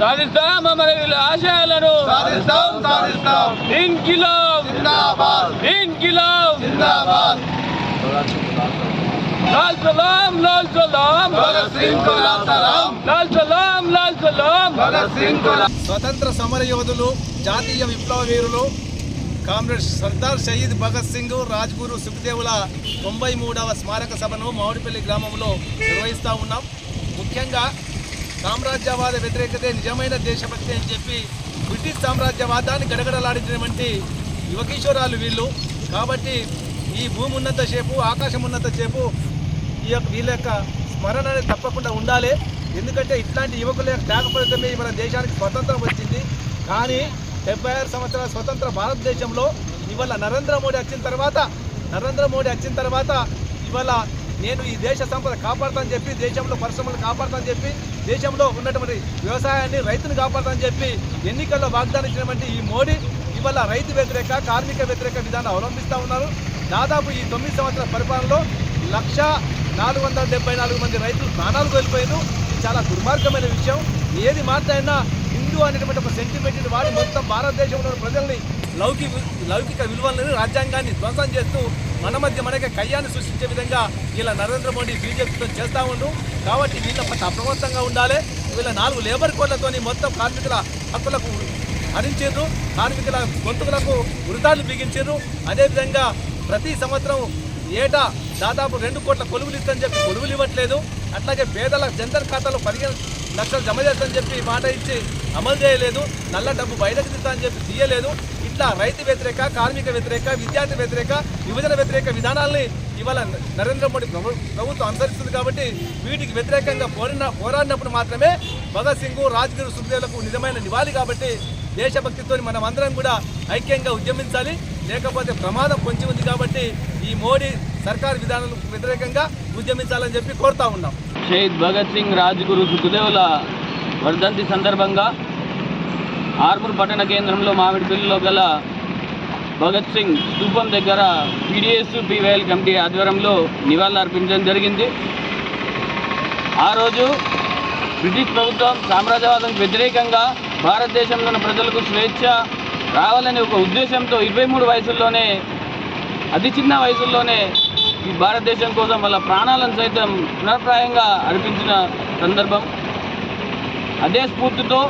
సాధిస్తాం. అమరవీరుల ఆశయాలను. సాధిస్తాం సాధిస్తాం. ఇన్కిలాబ్. జిందాబాద్. ఇన్కిలాబ్. జిందాబాద్. లాల్ సలాం లాల్ సలాం. భగత్ సింగ్కు లాల్ సలాం. లాల్ సలాం లాల్ సలాం. భగత్ సింగ్కు లాల్ స్వతంత్ర సమర యోధులు జాతీయ విప్లవ వీరులు కామ్రేడ్ సర్దార్ షహీద్ భగత్ సింగ్ రాజ్గురు సుఖదేవుల తొంభై మూడవ స్మారక సభను మామిడిపల్లి గ్రామంలో నిర్వహిస్తూ ఉన్నాం. ముఖ్యంగా సామ్రాజ్యవాద వ్యతిరేకతే నిజమైన దేశభక్తి అని చెప్పి బ్రిటిష్ సామ్రాజ్యవాదాన్ని గడగడలాడించినటువంటి యువకిషోరాలు వీళ్ళు. కాబట్టి ఈ భూమి ఉన్నంతసేపు ఆకాశం ఉన్నంతసేపు ఈ యొక్క వీళ్ళ యొక్క స్మరణ అనేది తప్పకుండా ఉండాలి. ఎందుకంటే ఇట్లాంటి యువకుల యొక్క త్యాగ ఫలితమే మన దేశానికి స్వతంత్రం వచ్చింది. కానీ డెబ్బై ఆరు సంవత్సరాల స్వతంత్ర భారతదేశంలో ఇవాళ నరేంద్ర మోడీ వచ్చిన తర్వాత నరేంద్ర మోడీ వచ్చిన తర్వాత ఇవాళ నేను ఈ దేశ సంపద కాపాడుతానని చెప్పి దేశంలో పరిశ్రమలు కాపాడుతానని చెప్పి దేశంలో ఉన్నటువంటి వ్యవసాయాన్ని రైతును కాపాడుతానని చెప్పి ఎన్నికల్లో వాగ్దానం ఇచ్చినటువంటి ఈ మోడీ ఇవాళ రైతు వ్యతిరేక కార్మిక వ్యతిరేక విధానం అవలంబిస్తూ ఉన్నారు. దాదాపు ఈ తొమ్మిది సంవత్సరాల పరిపాలనలో లక్ష నాలుగు వందల డెబ్బై నాలుగు మంది రైతులు ప్రాణాలు కోల్పోయారు. ఇది చాలా దుర్మార్గమైన విషయం. ఏది మాట్లాడినా హిందూ అనేటువంటి ఒక సెంటిమెంట్ని వాడి మొత్తం భారతదేశంలో ప్రజల్ని లౌకిక లౌకిక విలువలను రాజ్యాంగాన్ని ధ్వంసం చేస్తూ మన మధ్య మనకి కయ్యాన్ని సృష్టించే విధంగా ఇలా నరేంద్ర మోడీ బీజేపీతో చేస్తూ ఉండు. కాబట్టి వీళ్ళ పట్ల అప్రమత్తంగా ఉండాలి. వీళ్ళ నాలుగు లేబర్ కోడ్లతోని మొత్తం కార్మికుల హక్కులకు హరించారు కార్మికుల గొంతుకులకు వృధాలు బిగించారు అదేవిధంగా ప్రతి సంవత్సరం ఏటా దాదాపు రెండు కోట్ల కొలువులు ఇస్తారని చెప్పి కొలువులు ఇవ్వట్లేదు. అట్లాగే పేదల జనధన్ ఖాతాలో పదిహేను లక్షలు జమ చేస్తారని చెప్పి మాట ఇచ్చి అమలు చేయలేదు. నల్ల డబ్బు బయటకు తీస్తారని చెప్పి తీయలేదు. ఇట్లా రైతు వ్యతిరేక కార్మిక వ్యతిరేక విద్యార్థి వ్యతిరేక యువజన వ్యతిరేక విధానాల్ని ఇవాళ నరేంద్ర మోడీ ప్రభుత్వం అనుసరిస్తుంది కాబట్టి వీటికి వ్యతిరేకంగా పోరిన పోరాడినప్పుడు మాత్రమే భగత్ సింగ్ రాజ్గురు సుఖదేవులకు నిజమైన నివాళి కాబట్టి దేశభక్తితో మనం అందరం కూడా ఐక్యంగా ఉద్యమించాలి. లేకపోతే ప్రమాదం పొంచి ఉంది కాబట్టి ఈ మోడీ సర్కార్ విధానాలకు వ్యతిరేకంగా ఉద్యమించాలని చెప్పి కోరుతా ఉన్నాం. షహీద్ భగత్ సింగ్ రాజ్గురు సుఖదేవుల వర్ధంతి సందర్భంగా ఆర్మూర్ పట్టణ కేంద్రంలో మామిడిపల్లిలో గల భగత్ సింగ్ స్థూపం దగ్గర పీడిఎస్ పీవైఎల్ కమిటీ ఆధ్వర్యంలో నివాళులు అర్పించడం జరిగింది. ఆ రోజు బ్రిటిష్ ప్రభుత్వం సామ్రాజ్యవాదానికి వ్యతిరేకంగా భారతదేశంలోని ప్రజలకు స్వేచ్ఛ రావాలనే ఒక ఉద్దేశంతో ఇరవై మూడు వయసుల్లోనే అతి చిన్న వయసుల్లోనే ఈ భారతదేశం కోసం వాళ్ళ ప్రాణాలను సైతం పునర్ప్రాయంగా అర్పించిన సందర్భం. అదే స్ఫూర్తితో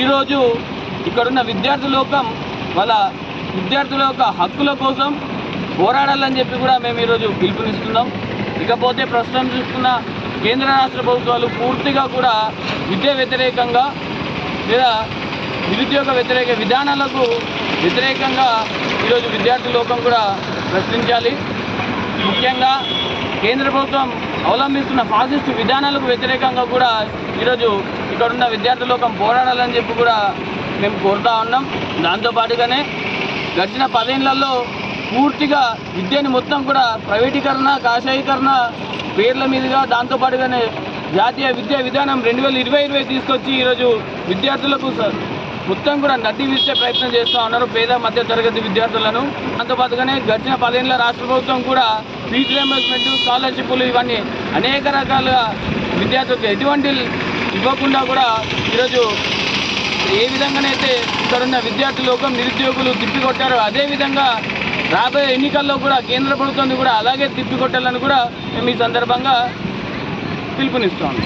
ఈరోజు ఇక్కడున్న విద్యార్థి లోకం వాళ్ళ విద్యార్థుల యొక్క హక్కుల కోసం పోరాడాలని చెప్పి కూడా మేము ఈరోజు పిలుపునిస్తున్నాం. ఇకపోతే ప్రస్తుతం చూస్తున్న కేంద్ర రాష్ట్ర ప్రభుత్వాలు పూర్తిగా కూడా విద్య వ్యతిరేకంగా లేదా నిరుద్యోగ వ్యతిరేక విధానాలకు వ్యతిరేకంగా ఈరోజు విద్యార్థి లోకం కూడా ప్రశ్నించాలి. ముఖ్యంగా కేంద్ర ప్రభుత్వం అవలంబిస్తున్న ఫాసిస్ట్ విధానాలకు వ్యతిరేకంగా కూడా ఈరోజు ఇక్కడున్న విద్యార్థి లోకం పోరాడాలని చెప్పి కూడా మేము కోరుతా ఉన్నాం. దాంతోపాటుగానే గడిచిన పదేళ్ళలో పూర్తిగా విద్యని మొత్తం కూడా ప్రైవేటీకరణ కాషాయీకరణ పేర్ల మీదుగా దాంతోపాటుగానే జాతీయ విద్యా విధానం రెండు వేల ఇరవై ఇరవై తీసుకొచ్చి ఈరోజు విద్యార్థులకు స- మొత్తం కూడా నడ్డి విచ్చే ప్రయత్నం చేస్తూ ఉన్నారు పేద మధ్య తరగతి విద్యార్థులను. దాంతోపాటుగానే గడిచిన పదేళ్ళ రాష్ట్ర ప్రభుత్వం కూడా ఫీజు రియంబర్స్మెంట్ స్కాలర్షిప్లు ఇవన్నీ అనేక రకాలుగా విద్యార్థులకు ఎటువంటి ఇవ్వకుండా కూడా ఈరోజు ఏ విధంగానైతే ఇక్కడున్న విద్యార్థి లోకం నిరుద్యోగులు తిప్పికొట్టారో అదేవిధంగా రాబోయే ఎన్నికల్లో కూడా కేంద్ర ప్రభుత్వం కూడా అలాగే తిప్పికొట్టాలని కూడా మేము ఈ సందర్భంగా పిలుపునిస్తాము